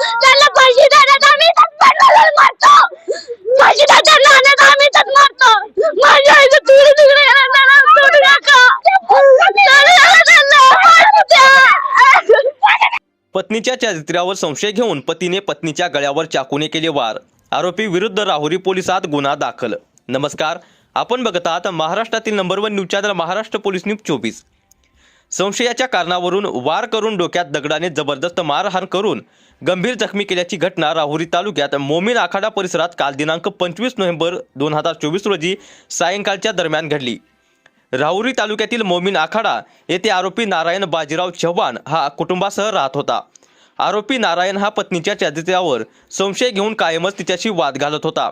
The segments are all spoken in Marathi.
केलं त्याला फाशी देण्यात आम्ही इथंच पडलेलो मारतो. फाशी देताना आणत आम्ही इथंच मारतो. माझ्या आईचं तुकडे तुकडे केलं नका. पत्नीच्या चारित्र्यावर संशय घेऊन पतीने पत्नीच्या गळ्यावर चाकूने केले वार. आरोपी विरुद्ध राहुरी पोलिसात गुन्हा दाखल. नमस्कार. आपण बघत आहात महाराष्ट्रातील number one news channel Maharashtra police news चोवीस. संशयाच्या कारणावरून वार करून डोक्यात दगडाने जबरदस्त मारहाण करून गंभीर जखमी केल्याची घटना राहुरी तालुक्यात मोमीन आखाडा परिसरात काल दिनांक पंचवीस नोव्हेंबर दोन हजार चोवीस रोजी सायंकाळच्या दरम्यान घडली. राहुरी तालुक्यातील मोमीन आखाडा येथे आरोपी नारायण बाजीराव चव्हाण हा कुटुंबासह राहत होता. आरोपी नारायण हा पत्नीच्या चादित्यावर संशय घेऊन कायमच तिच्याशी वाद घालत होता.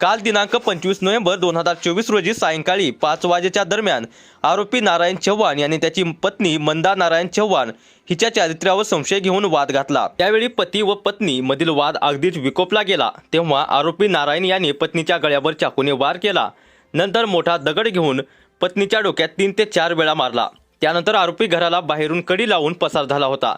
काल दिनांक पंचवीस नोव्हेंबर दोन हजार चोवीस रोजी सायंकाळी पाच वाजेच्या दरम्यान आरोपी नारायण चव्हाण यांनी त्याची पत्नी मंदा नारायण चव्हाण हिच्या चारित्र्यावर संशय घेऊन वाद घातला. त्यावेळी पती व पत्नी मधील वाद अगदीच विकोपला गेला. तेव्हा आरोपी नारायण यांनी पत्नीच्या गळ्यावर चाकूने वार केला. नंतर मोठा दगड घेऊन पत्नीच्या डोक्यात तीन ते चार वेळा मारला. त्यानंतर आरोपी घराला बाहेरून कडी लावून पसार झाला होता.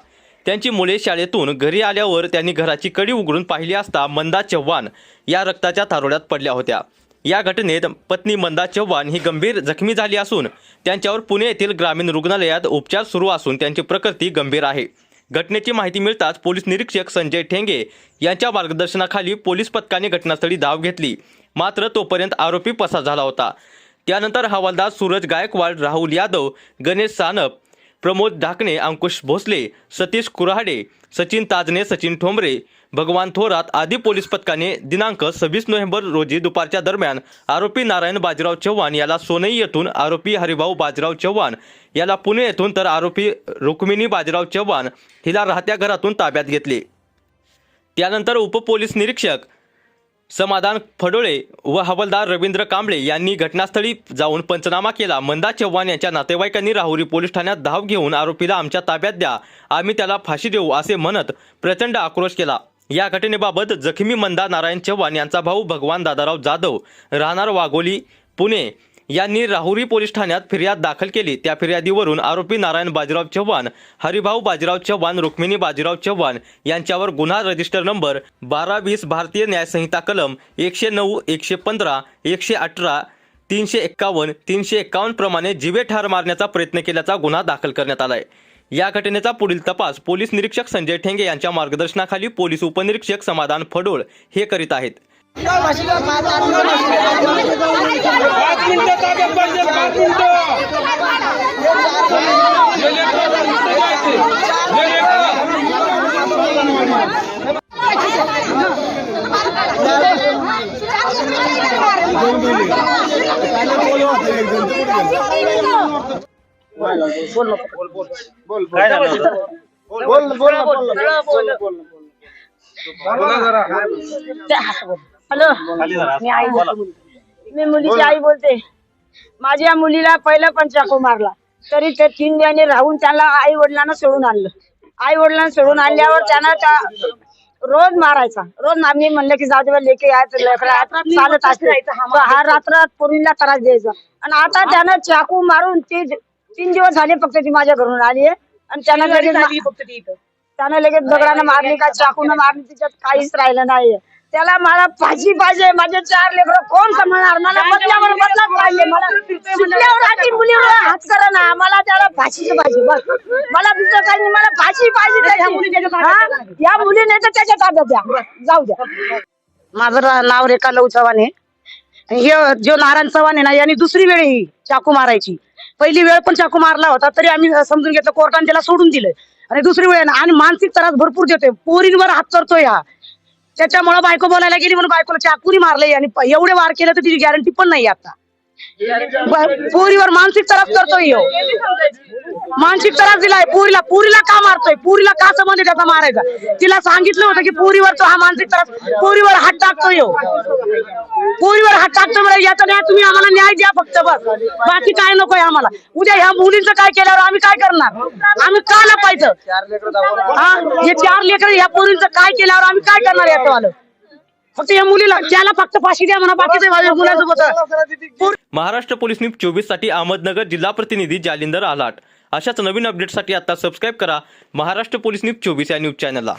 त्यांची मुले शाळेतून घरी आल्यावर त्यांनी घराची कडी उघडून पाहिली असता मंदा चव्हाण या रक्ताच्या थारोड्यात पडल्या होत्या. या घटनेत पत्नी मंदा चव्हाण ही गंभीर जखमी झाली असून त्यांच्यावर पुणे येथील ग्रामीण रुग्णालयात उपचार सुरू असून त्यांची प्रकृती गंभीर आहे. घटनेची माहिती मिळताच पोलीस निरीक्षक संजय ठेंगे यांच्या मार्गदर्शनाखाली पोलीस पथकाने घटनास्थळी धाव घेतली. मात्र तोपर्यंत आरोपी पसार झाला होता. त्यानंतर हवालदार सूरज गायकवाड राहुल यादव गणेश सानप प्रमोद ढाकणे अंकुश भोसले सतीश कुऱ्हाडे सचिन ताजने सचिन ठोंबरे भगवान थोरात आदी पोलीस पथकाने दिनांक सव्वीस नोव्हेंबर रोजी दुपारच्या दरम्यान आरोपी नारायण बाजीराव चव्हाण याला सोनई येथून आरोपी हरिभाऊ बाजीराव चव्हाण याला पुणे येथून तर आरोपी रुक्मिणी बाजीराव चव्हाण हिला राहत्या घरातून ताब्यात घेतले. त्यानंतर उपपोलीस निरीक्षक समाधान फडोळे व हवालदार रवींद्र कांबळे यांनी घटनास्थळी जाऊन पंचनामा केला. मंदा चव्हाण यांच्या नातेवाईकांनी राहुरी पोलीस ठाण्यात धाव घेऊन आरोपीला आमच्या ताब्यात द्या आम्ही त्याला फाशी देऊ असे म्हणत प्रचंड आक्रोश केला. या घटनेबाबत जखमी मंदा नारायण चव्हाण यांचा भाऊ भगवान दादाराव जाधव राहणार वाघोली पुणे यांनी राहुरी पोलीस ठाण्यात फिर्याद दाखल केली. त्या फिर्यादीवरून आरोपी नारायण बाजीराव चव्हाण हरिभाऊ बाजीराव चव्हाण रुक्मिणी बाजीराव चव्हाण यांच्यावर गुन्हा रजिस्टर नंबर बारा वीस भारतीय न्यायसंहिता कलम एकशे नऊ एकशे पंधरा एकशे अठरा तीनशे एक्कावन्न तीनशे एक्कावन्न प्रमाणे जीवे ठार मारण्याचा प्रयत्न केल्याचा गुन्हा दाखल करण्यात आलाय. या घटनेचा पुढील तपास पोलीस निरीक्षक संजय ठेंगे यांच्या मार्गदर्शनाखाली पोलीस उपनिरीक्षक समाधान फडोळ हे करीत आहेत पाच मिनिटं ताब्यात पाहिजे पाच मिनिटं हॅलो मी आई बोलते. मी मुलीची आई बोलते माझ्या मुलीला पहिला पण चाकू मारला तरी ते तीन महिने राहून त्याला आई वडिलांना सोडून आणलं आई वडिलांना सोडून आणल्यावर त्यानं त्या रोज मारायचा रोज आम्ही म्हणलं की जाऊ दे लेके चालत असते तर हा रात्र पोरीला त्रास द्यायचा आणि आता त्यानं चाकू मारून ती तीन दिवस झाले फक्त ती माझ्या घरून आली आहे. आणि त्यानं लगेच त्यानं लगेच दगडानं मारली का चाकून मारली तिच्यात काहीच राहिलं नाही त्याला मला फाशी पाहिजे माझे चार लेकर कोण सांभाळणार? मला बदल्यावर बदलाच पाहिजे. मला शिकल्यावर आधी मुलीवर हात करा ना. मला त्याला फाशीच पाहिजे बस. मला दुसरं काही नाही मला फाशी पाहिजे त्याची. हा? या मुलीने तर त्याच्या ताब्यात द्या जाऊ द्या. माझं रा- नाव रेखा लव चव्हाण आहे. हे जो नारायण चव्हाण आहे ना यांनी दुसरी वेळ ही चाकू मारायची. पहिली वेळ पण चाकू मारला होता तरी आम्ही समजून घेतलं कोर्टाने त्याला सोडून दिलं आणि दुसरी वेळ ना आणि मानसिक त्रास भरपूर देतोय. पोरींवर हात करतोय हा. त्याच्यामुळे बायको बोलायला गेली म्हणून बायकोला चाकूनी मारले आणि एवढे वार केले तर तिची गॅरंटी पण नाही आता. पोरीवर मानसिक त्रास करतोय हो मानसिक त्रास दिलाय पुरीला पुरीला का मारतोय? पुरीला का संबंध त्याचा मारायचा? तिला सांगितलं होतं की पुरीवर तो हा मानसिक त्रास पुरीवर हात टाकतोय ह्यो. पुरीवर हात टाकतो म्हणजे याचा न्याय तुम्ही आम्हाला न्याय द्या फक्त बस. बाकी काय नकोय आम्हाला. उद्या ह्या मुलींचं काय केल्यावर आम्ही काय करणार? आम्ही का लपायचं? हा? हे चार लेकर ह्या पोरींचं काय केल्यावर आम्ही काय करणार याचं वालं? फक्त या मुलीला त्याला फक्त फाशी द्या म्हणा बाकीचं मुलासोबत. महाराष्ट्र पोलीस न्यूज चोवीससाठी अहमदनगर जिल्हा प्रतिनिधी जालिंदर आलाट. अशाच नवीन अपडेटसाठी आता सबस्क्राईब करा महाराष्ट्र पोलीस न्यूज चोवीस या न्यूज चॅनलला